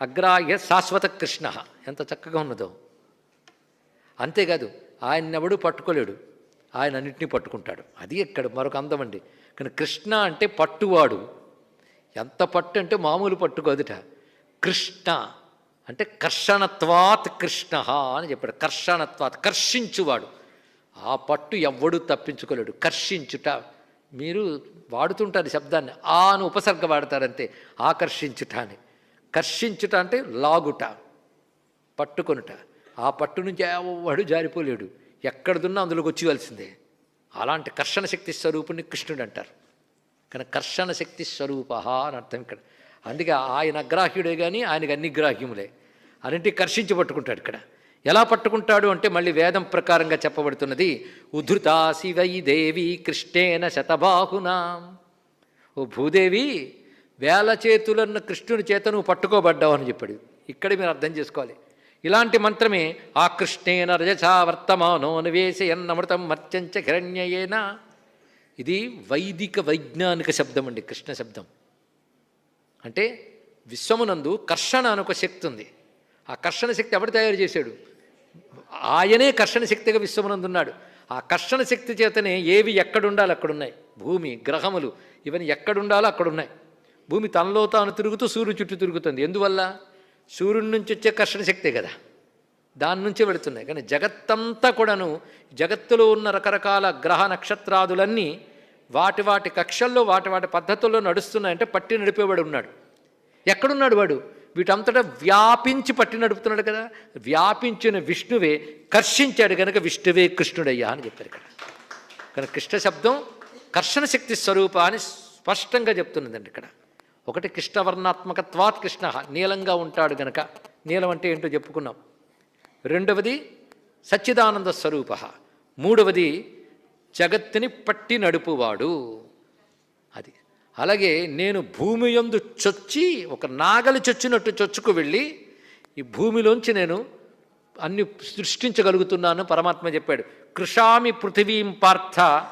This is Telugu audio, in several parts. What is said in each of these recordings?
అగ్రాహ్య శాశ్వత కృష్ణ. ఎంత చక్కగా ఉన్నదో. అంతేకాదు ఆయన్నెవడూ పట్టుకోలేడు. ఆయన అన్నింటినీ పట్టుకుంటాడు. అది ఇక్కడ మరొక అందం అండి. కానీ కృష్ణ అంటే పట్టువాడు. ఎంత పట్టు అంటే మామూలు పట్టుకోదుట కృష్ణ అంటే కర్షణత్వాత్ కృష్ణ అని చెప్పాడు. కర్షణత్వాత్ కర్షించువాడు. ఆ పట్టు ఎవ్వడు తప్పించుకోలేడు. కర్షించుట. మీరు వాడుతుంటారు శబ్దాన్ని. ఆ అని ఉపసర్గ వాడతారంతే. ఆకర్షించుట అని. కర్షించుట అంటే లాగుట పట్టుకొనుట. ఆ పట్టు నుంచి ఎవడు జారిపోలేడు. ఎక్కడిదున్నా అందులోకి వచ్చివలసిందే అలాంటి కర్షణ శక్తి స్వరూపుని కృష్ణుడు అంటారు. కానీ కర్షణ శక్తి స్వరూప అని అర్థం ఇక్కడ. అందుకే ఆయన అగ్రాహ్యుడే కానీ ఆయనకి అన్ని గ్రాహ్యములే. అన్నింటి కర్షించి పట్టుకుంటాడు ఇక్కడ. ఎలా పట్టుకుంటాడు అంటే మళ్ళీ వేదం ప్రకారంగా చెప్పబడుతున్నది ఉధృతా శివై దేవి కృష్ణేన శతబాహునా. ఓ భూదేవి వేల చేతులన్న కృష్ణుని చేత నువ్వు పట్టుకోబడ్డావు అని చెప్పాడు. ఇక్కడ మీరు అర్థం చేసుకోవాలి. ఇలాంటి మంత్రమే ఆ కృష్ణేన రజసా వర్తమానో నివేశయన్నమృతం మర్చంచ హిరణ్యయేన. ఇది వైదిక వైజ్ఞానిక శబ్దం అండి కృష్ణ శబ్దం. అంటే విశ్వమునందు కర్షణ అని ఒక శక్తి ఉంది. ఆ కర్షణ శక్తి ఎవడు తయారు చేశాడు? ఆయనే కర్షణ శక్తిగా విశ్వమునందు ఉన్నాడు. ఆ కర్షణ శక్తి చేతనే ఏవి ఎక్కడుండాలి అక్కడున్నాయి. భూమి గ్రహములు ఇవన్నీ ఎక్కడుండాలో అక్కడున్నాయి. భూమి తనలో తాను తిరుగుతూ సూర్యుడు చుట్టూ తిరుగుతుంది. ఎందువల్ల? సూర్యుడి నుంచి వచ్చే కర్షణ శక్తే కదా. దాని నుంచే వెళుతున్నాయి. కానీ జగత్తంతా కూడాను జగత్తులో ఉన్న రకరకాల గ్రహ నక్షత్రాదులన్నీ వాటి వాటి కక్షల్లో వాటి వాటి పద్ధతుల్లో నడుస్తున్నాయంటే పట్టి నడిపేవాడు ఉన్నాడు. ఎక్కడున్నాడు వాడు? వీటంతటా వ్యాపించి పట్టి నడుపుతున్నాడు కదా. వ్యాపించిన విష్ణువే కర్షించాడు కనుక విష్ణువే కృష్ణుడయ్యా అని చెప్పారు ఇక్కడ. కనుక కృష్ణ శబ్దం కర్షణ శక్తి స్వరూప అని స్పష్టంగా చెప్తున్నదండి ఇక్కడ. ఒకటి కృష్ణవర్ణాత్మకత్వాత్ కృష్ణ నీలంగా ఉంటాడు గనక. నీలం అంటే ఏంటో చెప్పుకున్నాం. రెండవది సచ్చిదానంద స్వరూప. మూడవది జగత్తుని పట్టి నడుపువాడు. అది. అలాగే నేను భూమి యందు చొచ్చి ఒక నాగలి చొచ్చినట్టు చొచ్చుకు వెళ్ళి ఈ భూమిలోంచి నేను అన్ని సృష్టించగలుగుతున్నాను పరమాత్మ చెప్పాడు. కృషామి పృథివీం పార్థ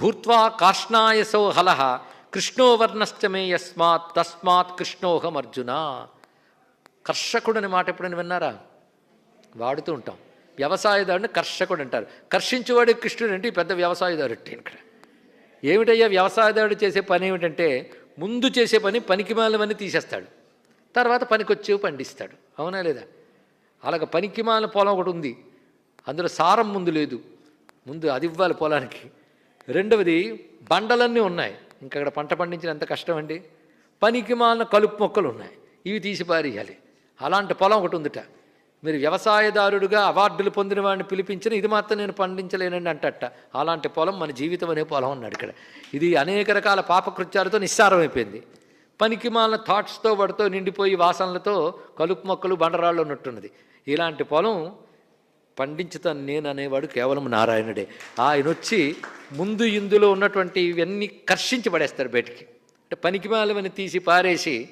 భూత్వా కాష్ణాయసో హలహ కృష్ణోవర్ణశ్చమే యస్మాత్ తస్మాత్ కృష్ణోహం అర్జున కర్షకుడని మాట ఎప్పుడైనా విన్నారా? వాడుతూ ఉంటాం. వ్యవసాయదారుని కర్షకుడు అంటారు. కర్షించేవాడు కృష్ణుడు అంటే ఈ పెద్ద వ్యవసాయదారుడు ఇక్కడ. ఏమిటయ్యా వ్యవసాయదారుడు చేసే పని ఏమిటంటే ముందు చేసే పని పనికిమాలవన్నీ తీసేస్తాడు. తర్వాత పనికొచ్చేవి పండిస్తాడు. అవునా లేదా? అలాగ పనికిమాల పొలం ఒకటి ఉంది. అందులో సారం ముందు లేదు. ముందు అది ఇవ్వాలి పొలానికి. రెండవది బండలన్నీ ఉన్నాయి. ఇంకా అక్కడ పంట పండించిన ఎంత కష్టం అండి పనికిమాలిన కలుపు మొక్కలు ఉన్నాయి. ఇవి తీసి పారేయాలి. అలాంటి పొలం ఒకటి ఉందిట. మీరు వ్యవసాయదారుడుగా అవార్డులు పొందిన వాడిని పిలిపించిన ఇది మాత్రం నేను పండించలేనండి అంటట. అలాంటి పొలం మన జీవితం అనే పొలం అన్నాడు ఇక్కడ. ఇది అనేక రకాల పాపకృత్యాలతో నిస్సారం అయిపోయింది పనికి మాలిన థాట్స్తో వాడితో నిండిపోయి వాసనలతో కలుపు మొక్కలు బండరాళ్ళు ఉన్నట్టున్నది. ఇలాంటి పొలం పండించుతాను నేను అనేవాడు కేవలం నారాయణుడే. ఆయన వచ్చి ముందు ఇందులో ఉన్నటువంటి ఇవన్నీ కర్షించి పడేస్తారు బయటికి. అంటే పనికిమాలవని తీసి పారేసి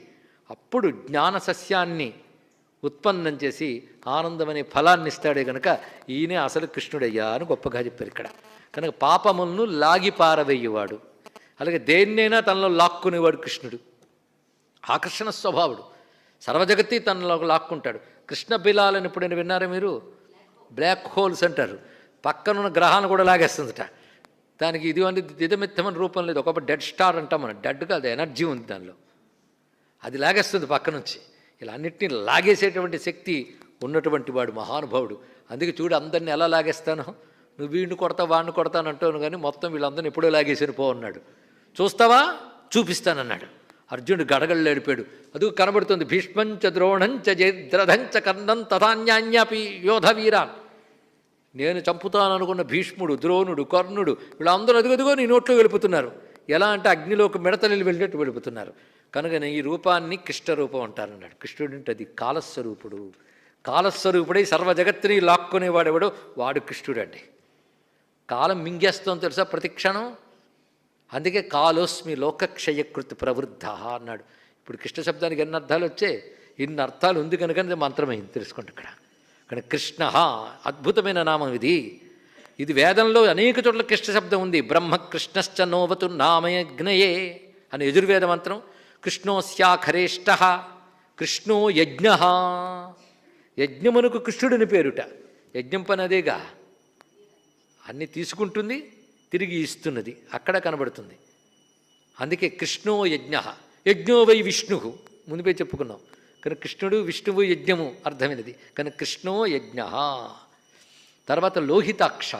అప్పుడు జ్ఞాన సస్యాన్ని ఉత్పన్నం చేసి ఆనందం అనే ఫలాన్ని ఇస్తాడే కనుక ఈయనే అసలు కృష్ణుడయ్యా అని గొప్పగా చెప్పారు ఇక్కడ. కనుక పాపములను లాగిపారవేయ్యేవాడు అలాగే దేన్నైనా తనలో లాక్కునేవాడు కృష్ణుడు. ఆకర్షణ స్వభావుడు. సర్వజగత్తి తనలో లాక్కుంటాడు. కృష్ణ బిలాలని ఎప్పుడైనా విన్నారా మీరు? బ్లాక్ హోల్స్ అంటారు. పక్కనున్న గ్రహాలను కూడా లాగేస్తుందిట. దానికి ఇది అంటే దిదమిత్తమని రూపం లేదు. ఒక డెడ్ స్టార్ అంటాం మనం. డెడ్ కాదు ఎనర్జీ ఉంది దానిలో. అది లాగేస్తుంది పక్క నుంచి ఇలా అన్నిటినీ లాగేసేటువంటి శక్తి ఉన్నటువంటి వాడు మహానుభావుడు. అందుకే చూడు అందరిని ఎలా లాగేస్తాను? నువ్వు వీడిని కొడతా వాడిని కొడతాను అంటాను కానీ మొత్తం వీళ్ళందరిని ఎప్పుడో లాగేసాను పో అన్నాడు. చూస్తావా? చూపిస్తానన్నాడు. అర్జునుడు గడగళ్ళు ఏడిపాడు. అది కనబడుతుంది. భీష్మంచ ద్రోణంచ జయద్రథంచ కర్ణం తథాన్యాన్యాపి యోధ వీరాన్ నేను చంపుతాననుకున్న భీష్ముడు ద్రోణుడు కర్ణుడు వీళ్ళందరూ అదిగదిగో నీ నోట్లో వెళ్ళిపోతున్నారు ఎలా అంటే అగ్నిలోకి మిడతలు వెళ్ళినట్టు వెళ్ళిపోతున్నారు కనుక ఈ రూపాన్ని కృష్ణరూపం అంటారన్నాడు. కృష్ణుడు అంటే అది కాలస్వరూపుడు. కాలస్వరూపుడై సర్వ జగత్తుని లాక్కునేవాడెవడో వాడు కృష్ణుడండి కాలం మింగేస్తాం తెలుసా ప్రతి క్షణం? అందుకే కాలోస్మి లోకక్షయకృతి ప్రవృద్ధ అన్నాడు. ఇప్పుడు కృష్ణ శబ్దానికి ఎన్ని అర్థాలు వచ్చాయి? ఇన్ని అర్థాలు ఉంది కనుక మంత్రమైంది తెలుసుకోండి ఇక్కడ. కానీ కృష్ణ అద్భుతమైన నామం ఇది. ఇది వేదంలో అనేక చోట్ల కృష్ణ శబ్దం ఉంది. బ్రహ్మ కృష్ణశ్చ నోవతు నామయజ్ఞయే అని యజుర్వేద మంత్రం. కృష్ణోస్యాఖరేష్ట కృష్ణో యజ్ఞ. యజ్ఞమునకు కృష్ణుడిని పేరుట. యజ్ఞం పని అదేగా. అన్ని తీసుకుంటుంది తిరిగి ఇస్తున్నది. అక్కడ కనబడుతుంది. అందుకే కృష్ణో యజ్ఞ. యజ్ఞో వై విష్ణు. మునిపే చెప్పుకున్నాం. కనుక కృష్ణుడు విష్ణువు యజ్ఞము అర్థమైనది. కనుక కృష్ణో యజ్ఞ. తర్వాత లోహితాక్ష.